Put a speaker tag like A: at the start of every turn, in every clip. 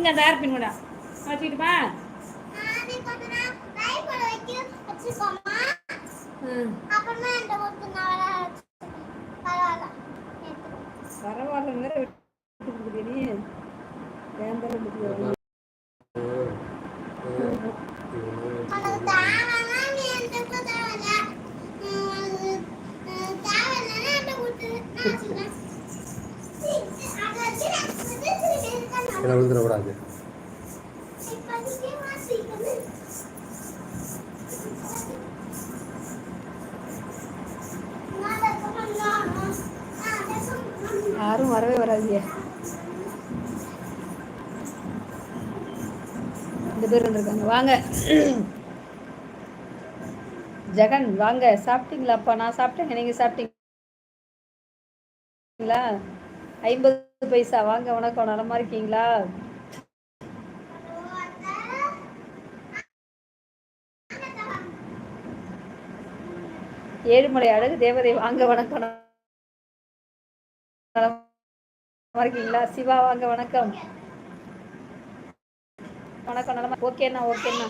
A: இந்த அந்த ஏர் பின் கூட. வச்சுக்கிட்டுமா பரவாயில்லைங்கிற விட்டு வேந்தாலும் விட்டு
B: கீழே விழுந்துடக்கூடாது
A: யாரும் வரவே வராதியே இந்த பேர் வந்திருக்காங்க. வாங்க. ஜெகன் வாங்க. சாப்பிட்டீங்களாப்பா? நான் சாப்பிட்டேங்க. நீங்க சாப்பிட்டீங்களா ஐம்பது பைசா வாங்க வணக்கம். நலமா இருக்கீங்களா? ஏழுமலை அழகு தேவதை வாங்க வணக்கம். நலமா இருக்கீங்களா? சிவா வாங்க வணக்கம். வணக்கம் நலமா ஓகேண்ணா ஓகேண்ணா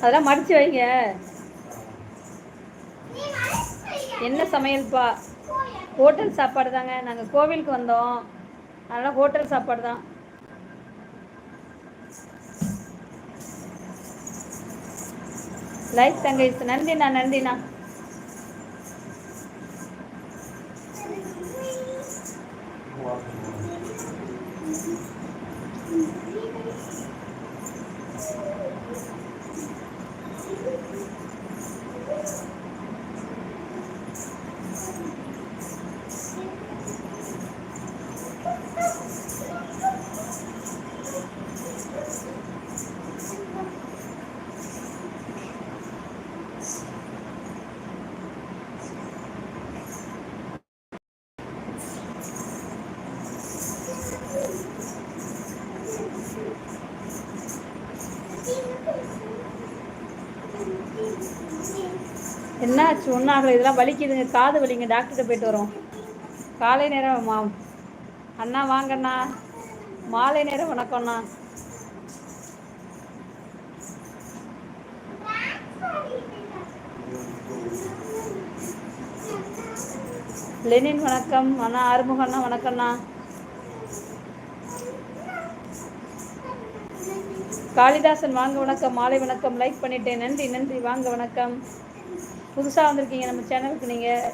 A: அதெல்லாம் மடிச்சு வைங்க. என்ன சமையல்ப்பா ஹோட்டல் சாப்பாடு தாங்க. நாங்கள் கோவிலுக்கு வந்தோம். அதனால் ஹோட்டல் சாப்பாடு தான். லைஃப் தங்கை நன்றிண்ணா நன்றிண்ணா என்னாச்சு? ஒன்றும் இதெல்லாம் வலிக்குதுங்க. காது வலிங்க. டாக்டர்கிட்ட போயிட்டு வரோம். காலை நேரம் மா அண்ணா வாங்கண்ணா. மாலை நேரம் வணக்கம்ண்ணா. லெனின் வணக்கம். அண்ணா ஆறுமுகம் அண்ணா வணக்கம்ண்ணா. காளிதாசன் வாங்க வணக்கம். மாலை வணக்கம். லைக் பண்ணிட்டேன். நன்றி நன்றி. வாங்க வணக்கம். புதுசாக வந்திருக்கீங்க நம்ம சேனலுக்கு நீங்கள்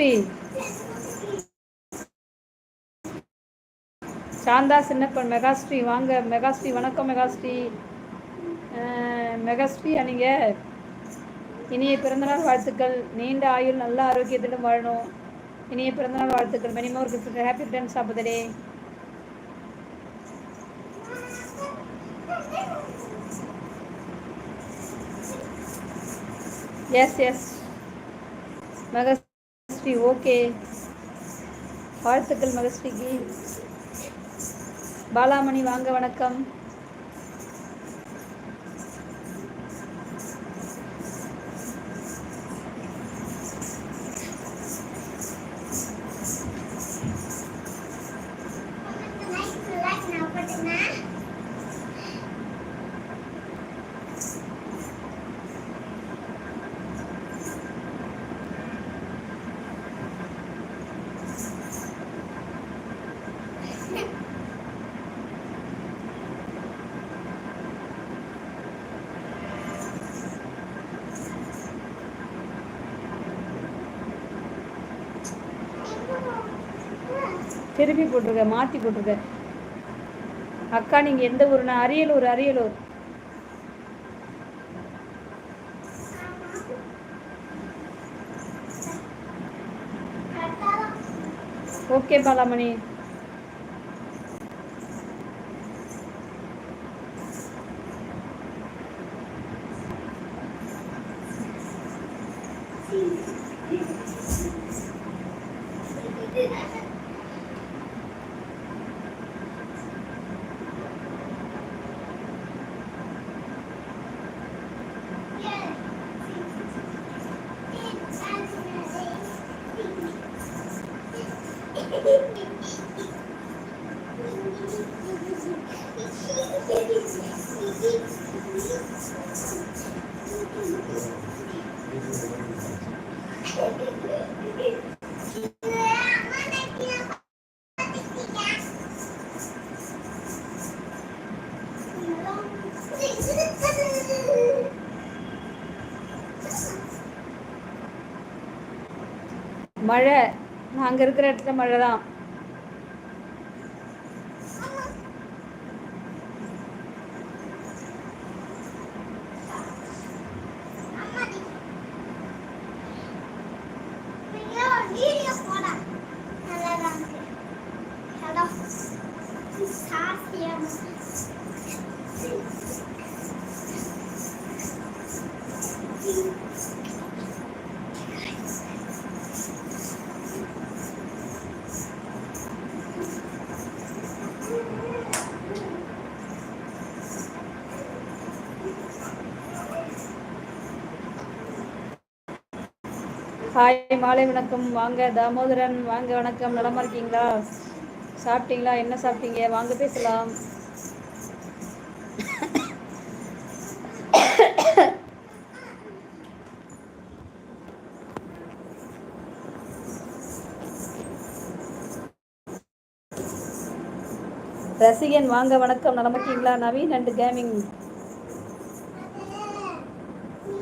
A: மெகாஸ்ரீ சாந்தா சின்னப்பன் மெகாஸ்ரீ. வாங்க மெகாஸ்ரீ. வணக்கம் மெகாஸ்ரீ. மெகாஸ்ரீ நீங்க? இனிய பிறந்தநாள் வாழ்த்துக்கள். நீண்ட ஆயுள் நல்ல ஆரோக்கியத்திலும் வாழணும். இனிய பிறந்தநாள் வாழ்த்துக்கள். Many more gift happy return சாப்பிடுதே S S மெகா மகஸ்ரீ ஓகே. வாழ்த்துக்கள் மகஸ்ரீக்கு பாலாமணி வாங்க வணக்கம். திருப்பி போட்டிருக்க மாற்றி போட்டிருக்க. அக்கா நீங்கள் எந்த ஊருனா அரியலூர் அரியலூர். ஓகே பாலாமணி. மழை நாங்கள் இருக்கிற இடத்துல மழை தான் ஹாய் மாலை வணக்கம். வாங்க தாமோதரன் வாங்க வணக்கம். நலமா இருக்கீங்களா? சாப்பிட்டீங்களா? என்ன சாப்பிட்டீங்க? வாங்க பேசலாம். ரசிகன் வாங்க வணக்கம். நலமா இருக்கீங்களா? நவீன் அண்ட் கேமிங்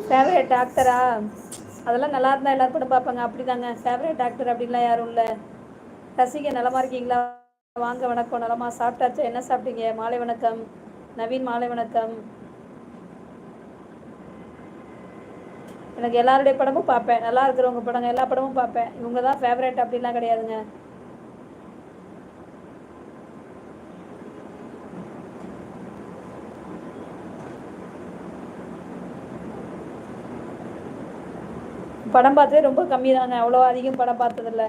A: ஃபேவரட் டாக்டரா அதெல்லாம் நல்லா இருந்தால் எல்லோரும் கூட பார்ப்பாங்க. அப்படிதாங்க. ஃபேவரட் ஆக்டர் அப்படின்லாம் யாரும் இல்லை. ரசிகை நலமாக இருக்கீங்களா? வாங்க வணக்கம். நலமாக சாப்பிட்டாச்சா? என்ன சாப்பிட்டீங்க? மாலை வணக்கம். நவீன் மாலை வணக்கம். எனக்கு எல்லாருடைய படமும் பார்ப்பேன். நல்லா இருக்கிறவங்க படங்கள் எல்லா படமும் பார்ப்பேன். இவங்க தான் ஃபேவரட் அப்படிலாம் கிடையாதுங்க. படம் பார்த்ததே ரொம்ப கம்மி தானே அவ்வளோ அதிகம் படம் பார்த்ததில்ல.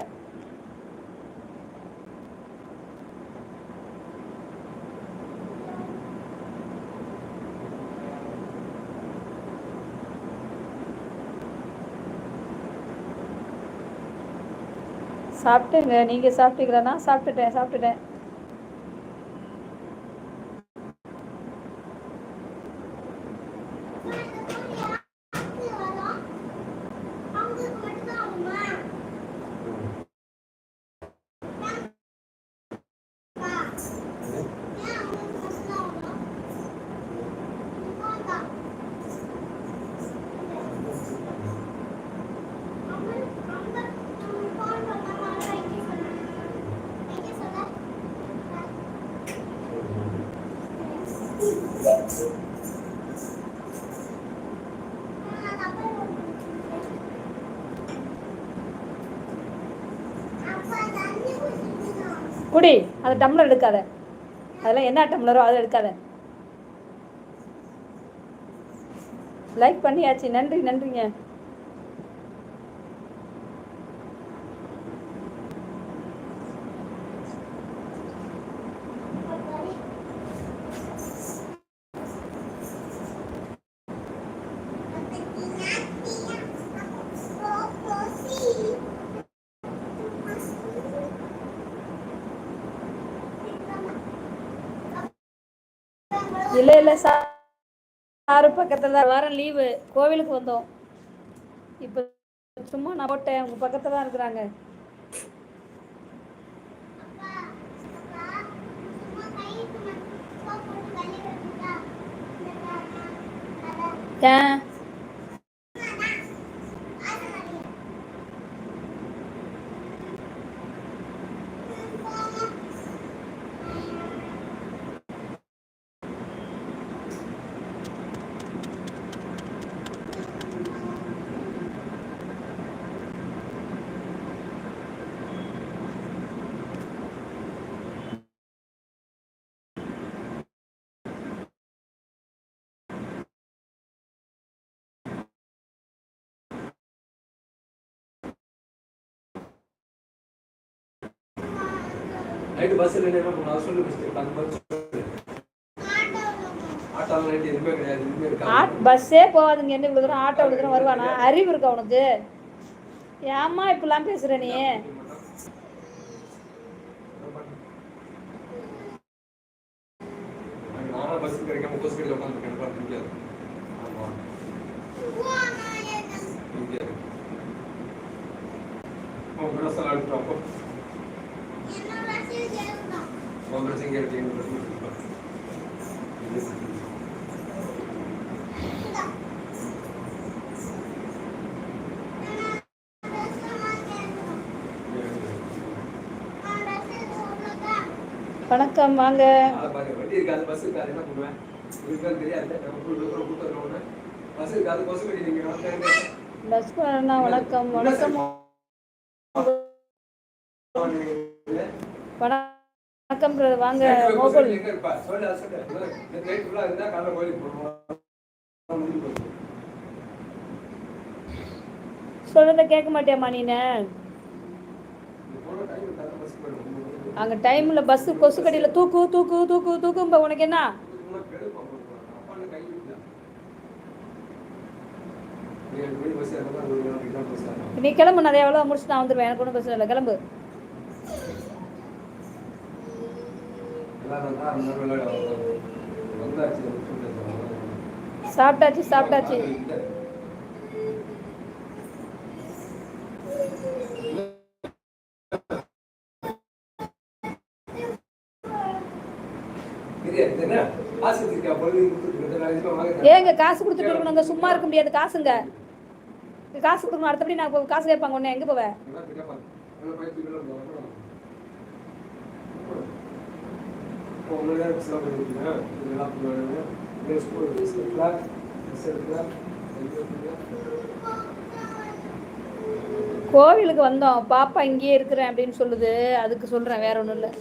A: சாப்பிட்டுங்க. நீங்கள் சாப்பிட்டீங்களா சாப்பிட்டுட்டேன் சாப்பிட்டுட்டேன். குடி அந்த டம்ளர் எடுக்காத. அதெல்லாம் என்ன டம்ளரோ அதை எடுக்காத. லைக் பண்ணியாச்சு. நன்றி நன்றிங்க. இல்லை இல்லை சார் சாரு பக்கத்தில் வாரம் லீவு கோவிலுக்கு வந்தோம். இப்போ சும்மா நான் போட்டேன். உங்கள் பக்கத்தில் தான் இருக்கிறாங்க. ஏன்?
B: நைட்டு பஸ் இல்லை என்ன பண்ணணும் அதை சொல்லு சொல்லு. ஆட்டோவில் நைட்டு எதுவுமே கிடையாது எதுவுமே
A: ஆட்
B: இருக்காது
A: பஸ்ஸே போகாதுங்க என்ன இவ்வளோ தூரம் ஆட்டோ இவ்வளோ தூரம் வருவானா? அறிவு இருக்கா உனக்கு? ஏம்மா இப்படிலாம் பேசுற நீ?
B: பஸ் கிடைக்காம உட்காந்துருக்கேன் ஆமாம் அப்போ எங்கே
A: வணக்கம் வாங்க
B: வண்டி இருக்காது பஸ் இருக்காது என்ன பண்ணுவேன் பஸ்
A: வணக்கம் வணக்கம் வணக்கம். வாங்க
B: போச்சு.
A: சொல்றத கேட்க மாட்டியாம்மா நீனு? அங்க டைம்ல பஸ் கொசு கடியில தூக்கு தூக்கு தூக்கு தூக்கும்ப உனக்கு என்ன? நீ கிளம்பு நிறைய எவ்வளோ முடிச்சு நான் வந்துடுவேன் எனக்கு ஒன்றும் பிரச்சனை இல்லை. கிளம்பு
B: எல்லாரும் தான் அந்த மாதிரி விளையாட வந்தாச்சு
A: சாப்பிட்டாச்சு சாப்பிட்டாச்சு
B: இது என்ன ஆஸ்பத்திரிக்கா பொழுது கொடுத்துட்டு நான் சாப்பிட்டாச்சு சாப்பிட்டாச்சு.
A: ஏங்க காசு கொடுத்துட்டு இருக்கணுங்க சும்மா இருக்க முடியாது காசுங்க. காசு கொடுக்கணும் அடுத்தபடி நான் காசு கேட்பாங்க உடனே எங்கே போவேன்
B: செலவு பண்ணிருக்கீங்க. இதெல்லாம் பண்ணுவாங்க. ஸ்கூல் ஃபீஸ் ட்ரெஸ் எடுக்கலாம்,
A: கோவிலுக்கு வந்தோம் பாப்பா இங்கேயே இருக்கிறேன் அப்படின்னு சொல்லுது அதுக்கு சொல்கிறேன் வேற ஒன்றும் இல்லை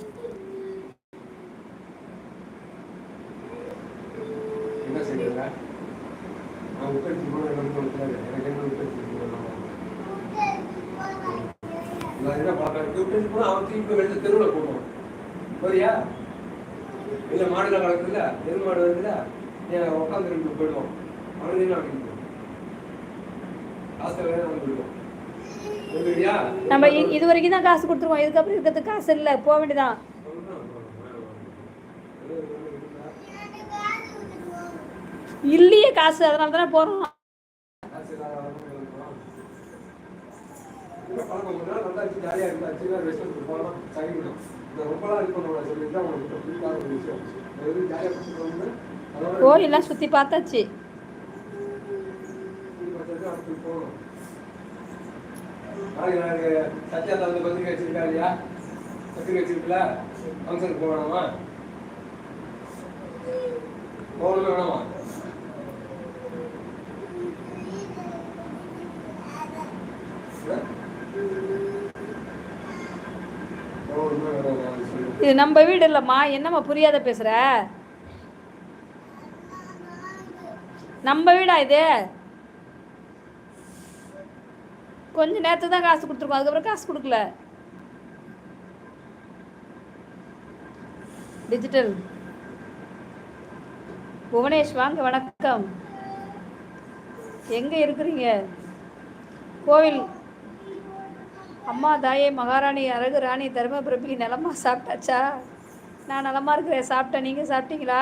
B: என்ன பார்க்கறேன்? வெளில இல்ல மாடுல வளர்க்குதுல்ல, எரு மாடு வருதுல்ல, ஏன் உட்கார்ந்து ரெண்டு போயிடுவான். அவனுக்கு என்ன அப்படின்னு காசு அவனுக்கு?
A: நம்ம இது வரைக்கும் தான் காசு கொடுத்துருவோம். இதுக்கப்புறம் இருக்கிறதுக்கு காசு இல்லை. போக வேண்டியதான் இல்லையே காசு. அதனால தானே
B: இருக்கு, ஜாலியா இருக்கு,
A: கோயிலெல்லாம் சுற்றி பார்த்தாச்சு
B: போகணும். சத்யாதா வந்து பத்திரிக்கை வச்சிருக்கா இல்லையா? பத்திரிக்கை வச்சிருக்கல? ஃபங்க்ஷனுக்கு போக வேணாமா? போகணுமா வேணாமா? ஆ? போகணுமா வேணாமா? அது சொல்லு.
A: இது நம்ம வீடு இல்லைம்மா. என்னம்மா புரியாத பேசுகிற நம்ம வீடா இது? கொஞ்ச நேரத்துக்கு தான் காசு கொடுத்துருக்கோம். அதுக்கப்புறம் காசு கொடுக்கல. டிஜிட்டல் புவனேஷ் வாங்க வணக்கம். எங்கே இருக்கிறீங்க? கோவில் அம்மா தாயே மகாராணி அழகு ராணி தர்மபிரபி நலமா சாப்பிட்டாச்சா? நான் நலமாக இருக்கிறேன். சாப்பிட்டேன். நீங்கள் சாப்பிட்டீங்களா?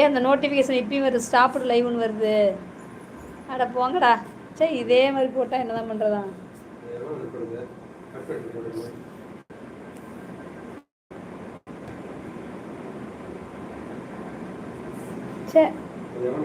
A: ஏன் அந்த நோட்டிஃபிகேஷன் இப்பயும் வருது? ஸ்டாப்டு லைவ்னு வருது. அட போங்கடா. சரி இதே மாதிரி போட்டால் என்னதான் பண்ணுறதா
B: எவ்வளவு